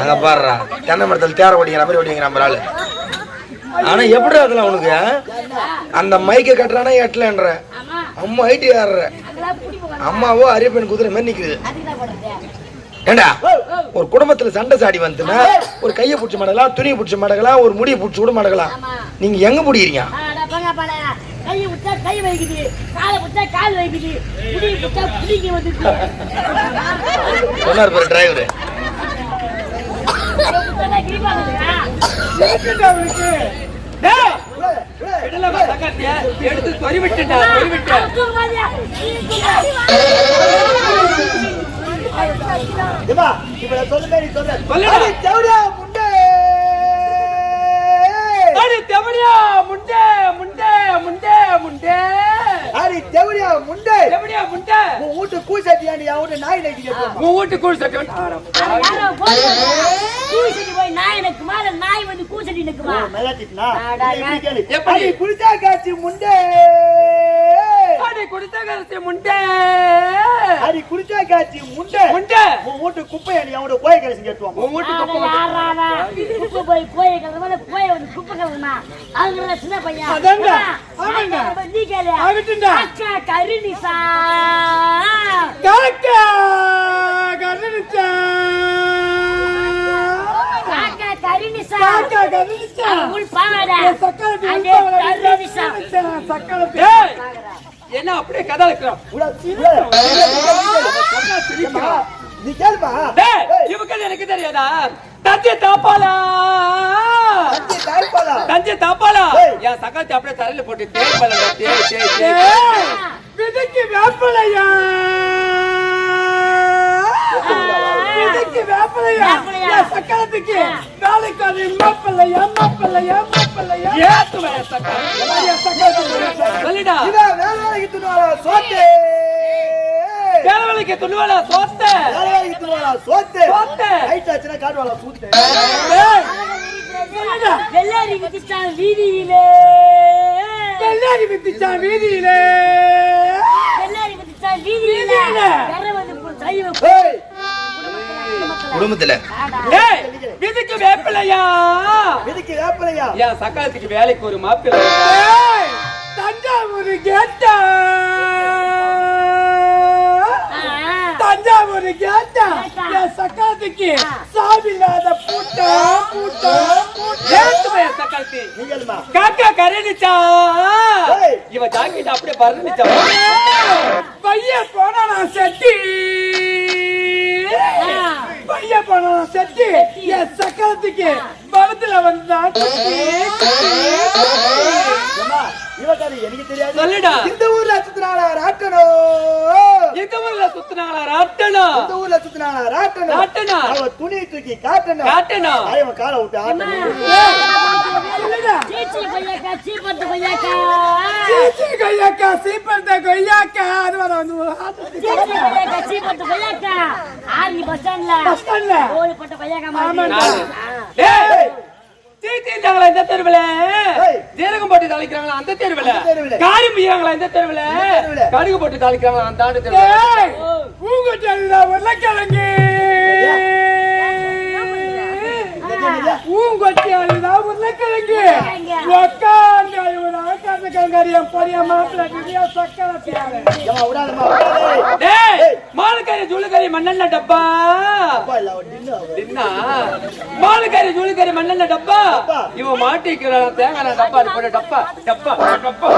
அங்க பாடுறா தென்னை மரத்தில் தேர ஓடிங்கிற மாதிரி ஓடிங்கிற நம்ம ஆளு ஆனா எப்படி அதெல்லாம் உனக்கு? அந்த மைக்க கட்டுறானா எட்டலன்ற. ஆமா. அம்மா ஐடி ஆடுற. அம்மாவோ அரியப்பன் குதிரை மாதிரி நிக்குது. அதுக்கு தான் போடுறது. ஏண்டா? ஒரு குடும்பத்துல சண்டை சாடி வந்துன்னா ஒரு கையை பிடிச்ச மடகலாம் துணியை பிடிச்ச மடகலாம் ஒரு முடியை பிடிச்சி கூட மடகலாம் நீங்க எங்க பிடிக்கிறீங்க ஆடா பங்க பல கை விட்டா கை வைக்குது காலை விட்டா கால் வைக்குது. புடி விட்டா புடிக்க வந்துச்சு சொன்னார் பாரு டிரைவர் டேய் விடலமா சக்காத்திய எடுத்து தொரி விட்டுடா தொரி விட்டு ஏம்மா, இவளை சொல்லுங்க, நீ சொல்லு. சொல்லுடா. அடி தேவடியா, முண்டே. அடி தெவடியா முண்டே. முண்டே முண்டே அடி தேவடியா, முண்டே. தெவடியா முண்டே உன் வீட்டு கூசட்டியாண்டி, என் வீட்டு நாய் போமா. உன் வீட்டு கூழ் சட்டை போய் நாய் நிக்குமா இல்ல நாய் வந்து நிக்குமா. எப்படி? குடிச்சா காய்ச்சி முண்டே. அடி குடித்த கரசி முண்டே. அடி குடிச்சா காய்ச்சி முண்டே. முண்டே. உன் வீட்டு குப்பையாண்டி, என் வீட்டு கோழி கரைசி கேட்டுவாமா. உன் வீட்டு குப்பை குப்பை போய் கோயை கலந்து கோயை வந்து குப்பை கலந்துமா அவங்க சின்ன பையன். ஆ, ஆமாங்க. நீ கேளு. ஆகட்டும்டா. அக்கா கருணிசா காக்கா கருணிசா காக்கா கருணிச்சா உள் பாவாடா. கருணிசா சக்கரத்தி என்ன அப்படியே கதை நீ கேளுப்பா. இவங்க எனக்கு தெரியாதா தஞ்சை தாப்பாலா. தஞ்சை தாப்பாலா. என் சக்கரத்தை அப்படியே தலையில போட்டு விதைக்கு வேப்பலையா விதைக்கு வேப்பலையா? சக்கரத்துக்கு? வேலைக்கு அது மாப்பிள்ளையா மாப்பிள்ளையா மாப்பிள்ளையா ஏத்துவேன் சக்கரத்துக்கு. சொல்லிடா. வேலை வேலைக்கு துணுவாளா, சோத்து. வேலை வேலைக்கு துணுவாளா சோத்த? வேலை வேலைக்கு துணுவாளா, சோத்து. சோத்து. நைட் ஆச்சுன்னா காட்டுவாளா, சூத்து. வெள்ளாரி விதிச்சான் வீதியிலே. கல்லாரி வித்துச்சான் வீதியிலே. வெள்ளாரி விதிச்சான் வீதியிலே. குடும்பத்துல. ஏய் விதிக்கு வேப்பிலையா? இதுக்கு வேப்பிலையா? என் சக்காலத்துக்கு வேலைக்கு ஒரு மாப்பிள்ளை தஞ்சாவூர் கேட்டா. தஞ்சாவூர் கேட்டா. என் சக்காலத்துக்கு சாமில்லாத பூட்டா பூட்டா சக்காலத்தி. காக்கா கரணிச்சா? ஏய். இவ ஜாக்கெட் அப்படியே பறந்துச்சா பையன் போனா நான் செட்டி? பையன் போனா நான் செட்டி. என் சக்கரத்துக்கு பலத்துல வந்தான் எனக்கு தெரியாது. சொல்லுடா. இந்த ஊர்ல சுத்தினாளா ராட்டணும் இந்த ஊர்ல சுத்தினாங்களா? ராட்டணும். இந்த ஊர்ல சுத்தினாளா ராட்டணும். ராட்டணும். அவ துணியை தூக்கி காட்டணும். காட்டணும். அவன் காலை விட்டு ஆட்டணும். சீச்சி கொய்யாக்கா சீப்பத்து கொய்யாக்கா. சீச்சி கொய்யாக்கா சீப்பந்த கொய்யாக்கா. அது வர வந்து சீச்சி கொய்யாக்கா. சீப்பத்து கொய்யாக்கா. ஆர்மி பஸ் ஸ்டாண்ட்ல பஸ் ஸ்டாண்ட்ல. ஓடி போட்ட கொய்யாக்கா. மாதிரி. டேய். தீத்தீட்டாங்களா இந்த தெருவுல. ஜீரகம் போட்டு தாளிக்கிறாங்களா அந்த தெருவுல? அந்த தெருவுல. காரி பிய்யாங்களா இந்த தெருவுல. கடுகு போட்டு தாளிக்கிறாங்களா அந்த ஆண்டு தெருவுல? பூங்குட்டி உருளைக்கிழங்கு. பூங்கொட்டி அழுதா உருளைக்கிழங்கு. உக்காந்து அழுவுறா கண்ணு பொரிய மாப்பிள்ளை நிறைய சக்கரத்தியாரு ஏம்மா, விடாதம்மா, விடாதே. டேய் மாலுக்கறி ஜுளுக்கறி மண்ணெண்ண டப்பா அப்பா இல்ல, அவ. என்ன மாலுக்கறி ஜுளுக்கறி மண்ணெண்ண டப்பா. இவன் மாட்டிக்கிறான் தேங்காய் டப்பா போட டப்பா டப்பா டப்பா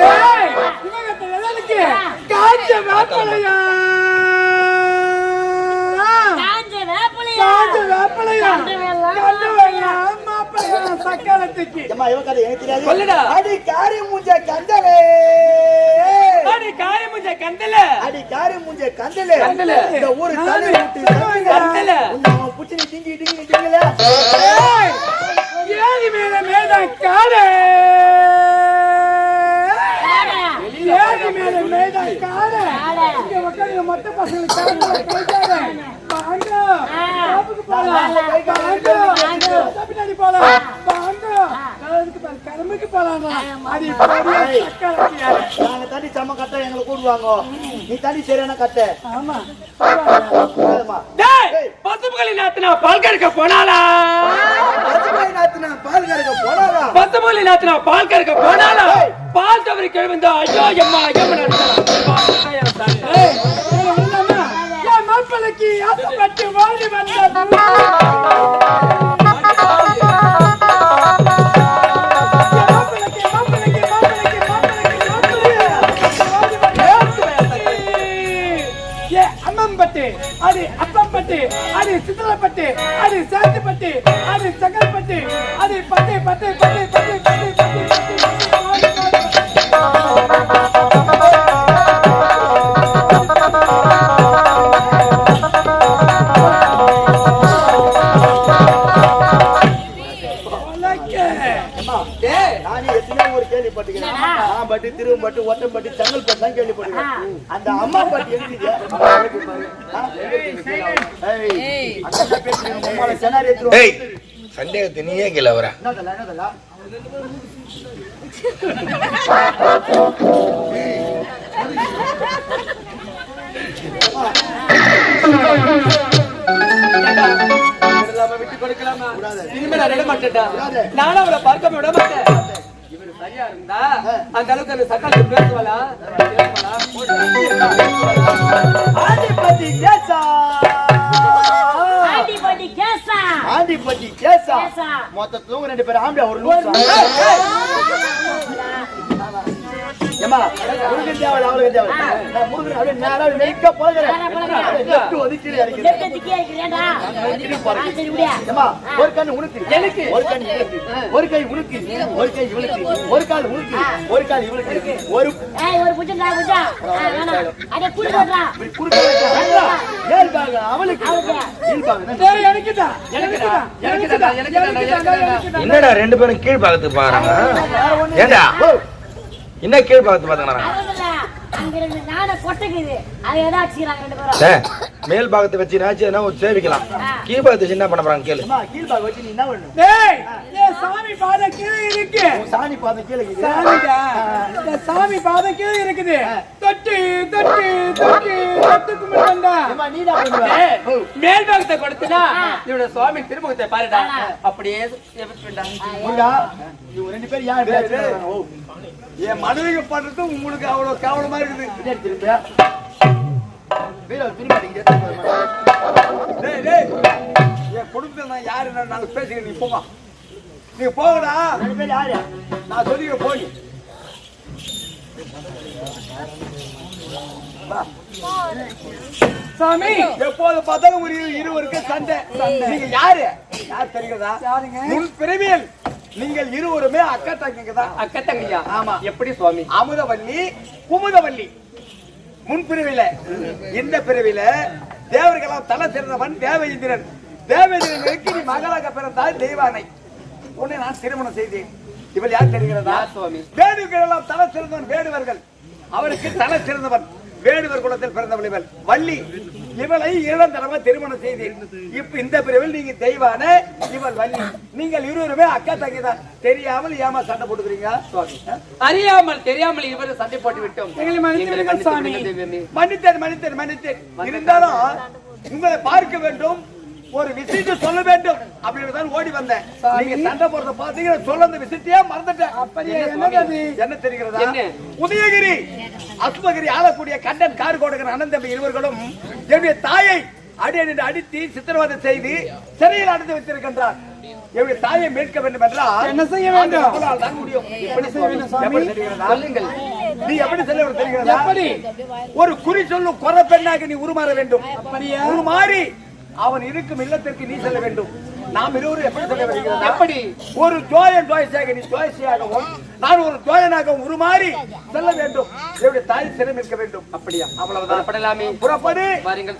டேய் இவங்க காஞ்ச வேப்பலையா காஞ்ச வேப்பிலையா காஞ்ச வேப்பலையா சக்கரத்துக்கு ஏம்மா, இவ கதை எனக்கு தெரியாது. சொல்லுடா. அடி காரி மூஞ்ச கந்தலே. அடி காய முஞ்ச கந்தல. அடி காரி மூஞ்ச கந்தலே. கந்தலே. இந்த ஊரு தலை விட்டு கந்தலே. உன்னை அவன் புடிச்சு நீ டிங்கி டிங்கி டிங்கல ஏய், ஏறி மேல மேல காடு. ஏறி மேல மேல காடு. இங்க உட்கார்ந்து மொத்த பசங்க. காடுல பின்னாடி போலாம். வாங்க அதுக்கு பாரு கரும்பு அதுக்கு போலாமா. அது. நாங்க தண்ணி செம்ம கட்ட எங்களை கூடுவாங்க நீ தண்ணி சரியான கட்ட. ஆமா. பசுபுகளின் நாத்தினா பால் கறக்க போனாலா பசுமை நாத்துனா பால் கறக்க போனாரா பசுபுகளின் நாத்தினா பால் கறக்க போனாலா பால் தவறி கிழந்தா ஐயோ எம்மா மாப்பிளைக்கு ஆசைப்பட்டு வாழி வந்த அது அப்பம்பட்டு அது சித்தலப்பட்டு அது சாத்துப்பட்டு அது சகல்பட்டு அது பத்து பத்து பத்து பத்து பட்டு ஒட்டம் பட்டு செங்கல் பட்டு தான் கேள்விப்படுவேன். அந்த அம்மா பாட்டு எழுதியா சந்தேகத்தை நீயே கேள்வி வர. விட்டு கொடுக்கலாமா இனிமே நான் நானும் அவளை பார்க்க விட மாட்டேன் இவரு சரியா இருந்தா அந்த அளவுக்கு அந்த சட்டம் பேசுவாளா? ஆதிபதி கேசா. ஆதிபதி ரெண்டு பேரும் ஆம்பியா ஒரு நூறு ஏமா முருகன் தேவன் அவளுக்கு ஒரு கண் உனக்கு ஒரு கண் ஒரு கை உனக்கு ஒரு கை இவளுக்கு ஒரு கால் உனக்கு ஒரு கால் இவளுக்கு ஒரு ஏய் அவளுக்கு. என்னடா ரெண்டு பேரும் கீழ் பாகத்துக்கு பாறாங்க ஏண்டா? என்ன கீழ் பார்த்து பாத்தீங்கன்னா மேல் பாகத்தை வச்சு நாச்சு ஒரு சேவிக்கலாம். கீழ்பாகத்தை என்ன பண்ண போறாங்க? கேளு. வச்சு நீ என்ன பண்ணு சாமி பாதம் கீழே இருக்கு. சாமி பாதம் கீழே இருக்கு. சாமி பாதம் கீழே இருக்குது. தொட்டு தொட்டு தொட்டு தொட்டு கும்பிட்டா மேல் பாகத்தை கொடுத்தனா இவனோட சுவாமி திருமுகத்தை பாருடா. அப்படியே இவங்க ரெண்டு பேர் யார் என் மனைவிக்கு பண்றது உங்களுக்கு அவ்வளவு கேவலமா இருக்குது. பின்னாடி திரும்ப. என் குடும்பத்தை நான் யாரு நான் பேசிக்கிறேன் நீ போமா நீ போகடா யாரு? நான் சொல்லிக்க போய். சாமி எப்போது பார்த்தாலும் ஒரு இரு- இருவருக்கு சண்டை. நீங்க யாரு? யார் தெரிகிறதா? முன் பிறவியில் நீங்கள் இருவருமே அக்கா தங்கிங்க தான். அக்கா தங்கியா? ஆமா. எப்படி சுவாமி? அமுதவல்லி குமுதவல்லி. முன் பிரிவில இந்த பிரிவில தேவர்களாம் தலை சிறந்தவன் தேவேந்திரன். தேவேந்திரனுக்கு நீ மகளாக பிறந்தால் தெய்வானை. உன்னை நான் திருமணம் செய்தேன். இவள் யார் தெரிகிறதா? சுவாமி? வேடுகள் எல்லாம் தலை சிறந்தவன் வேடுவர்கள். அவருக்கு தலை சிறந்தவன் வேடுவர் குலத்தில் பிறந்தவள் இவள். வள்ளி இவளை இரண்டாம் தடவை திருமணம் செய்தேன் இப்ப இந்த பிரிவில் நீங்க தெய்வான இவள் வள்ளி. நீங்கள் இருவருமே அக்கா தங்கி தான். தெரியாமல் ஏமா சண்டை போட்டுக்கிறீங்க? அறியாமல் தெரியாமல் இருவரும் சண்டை போட்டு விட்டோம். மன்னித்தேன் மன்னித்தேன் மன்னித்தேன். இருந்தாலும் உங்களை பார்க்க வேண்டும். ஒரு விஷயத்தை சொல்ல வேண்டும். அப்படின்னு ஓடி வந்தேன். நீங்க சண்டை போறத பாத்தீங்கன்னா சொல்ல அந்த விஷயத்தையே மறந்துட்டேன். அப்படியே என்ன தெரிகிறதா? உதயகிரி. அஸ்மகிரி ஆளக்கூடிய கண்டன் கார் கோடகன் அனந்தம்பி இருவர்களும் என்னுடைய தாயை அடி அடி அடித்து சித்திரவதை செய்து சிறையில் அடைந்து வைத்திருக்கின்றார். என்னுடைய தாயை மீட்க வேண்டும் என்றால் என்ன செய்ய வேண்டும்? நீ எப்படி செல்ல தெரிகிறதா? எப்படி? ஒரு குறி சொல்லும் குறை பெண்ணாக நீ உருமாற வேண்டும். உருமாறி அவன் இருக்கும் இல்லத்திற்கு நீ செல்ல வேண்டும். நாம் இருவரும் எப்படி செல்ல வருகிறதா? எப்படி? ஒரு ஜோயன் ஜோயஸாக நீ ஜோயசியாகவும் நான் ஒரு தோழனாக மாதிரி செல்ல வேண்டும். என்னுடைய தாய் சிரம் வேண்டும். அப்படியா? அவ்வளவுதான். புறப்படலாமே. புறப்படு. பாருங்கள்